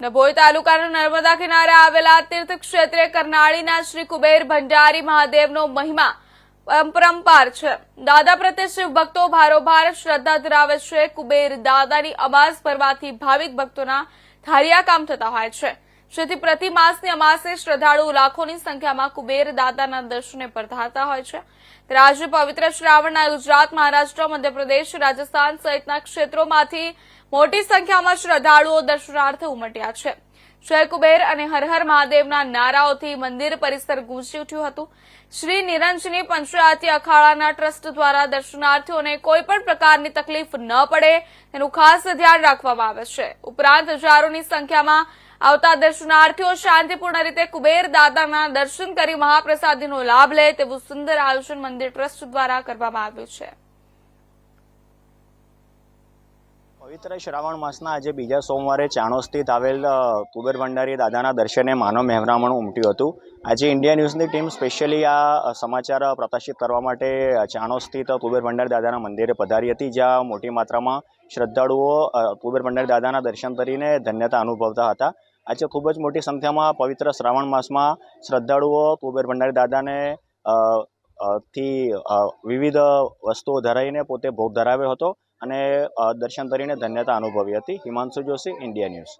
ડભોઈ તાલુકાના નર્મદા કિનારે આવેલા તીર્થ ક્ષેત્રે કરનાળીના શ્રી કુબેર ભંડારી મહાદેવનો મહિમા પરંપાર છે. દાદા પ્રત્યે શિવ ભક્તો ભારોભાર શ્રદ્ધા ધરાવે છે. કુબેર દાદાની અમાસ ભરવાથી ભાવિક ભક્તોના ધારિયા કામ થતા હોય છે. જેથી પ્રતિ માસની અમાસે શ્રદ્ધાળુ લાખોની સંખ્યામાં કુબેર દાદાના દર્શને પધારતા હોય છે. ત્યારે આજે પવિત્ર શ્રાવણના ગુજરાત, મહારાષ્ટ્ર, મધ્યપ્રદેશ, રાજસ્થાન સહિતના ક્ષેત્રોમાંથી મોટી સંખ્યામાં શ્રદ્ધાળુઓ દર્શનાર્થે ઉમટ્યા છે. જય કુબેર અને હર હર મહાદેવના નારાઓથી મંદિર પરિસર ગૂંજી ઉઠ્યું હતું. શ્રી નિરંજની પંચરાતી અખાડાના ટ્રસ્ટ દ્વારા દર્શનાર્થીઓને કોઈ પણ પ્રકારની તકલીફ ન પડે તેનું ખાસ ધ્યાન રાખવામાં આવે છે. ઉપરાંત હજારોની સંખ્યામાં આવતા દર્શનાર્થીઓ શાંતિપૂર્ણ રીતે કુબેર દાદાના દર્શન કરી મહાપ્રસાદીનો લાભ લે તેવું સુંદર આયોજન મંદિર ટ્રસ્ટ દ્વારા કરવામાં આવ્યું છે. પવિત્ર શ્રાવણ માસના આજે બીજા સોમવારે ચાણો સ્થિત આવેલ કુબેર ભંડારી દાદાના દર્શને માનવ મહેરામણ ઉમટ્યું હતું. આજે ઇન્ડિયા ન્યૂઝની ટીમ સ્પેશિયલી આ સમાચાર પ્રકાશિત કરવા માટે ચાણો સ્થિત કુબેર ભંડારી દાદાના મંદિરે પધારી હતી, જ્યાં મોટી માત્રામાં શ્રદ્ધાળુઓ કુબેર ભંડારી દાદાના દર્શન કરીને ધન્યતા અનુભવતા હતા. આજે ખૂબ જ મોટી સંખ્યામાં પવિત્ર શ્રાવણ માસમાં શ્રદ્ધાળુઓ કુબેર ભંડારી દાદાને થી વિવિધ વસ્તુઓ ધરાવીને પોતે ભોગ ધરાવ્યો હતો અને દર્શન કરીને ધન્યતા અનુભવી હતી. Himanshu Joshi, India news.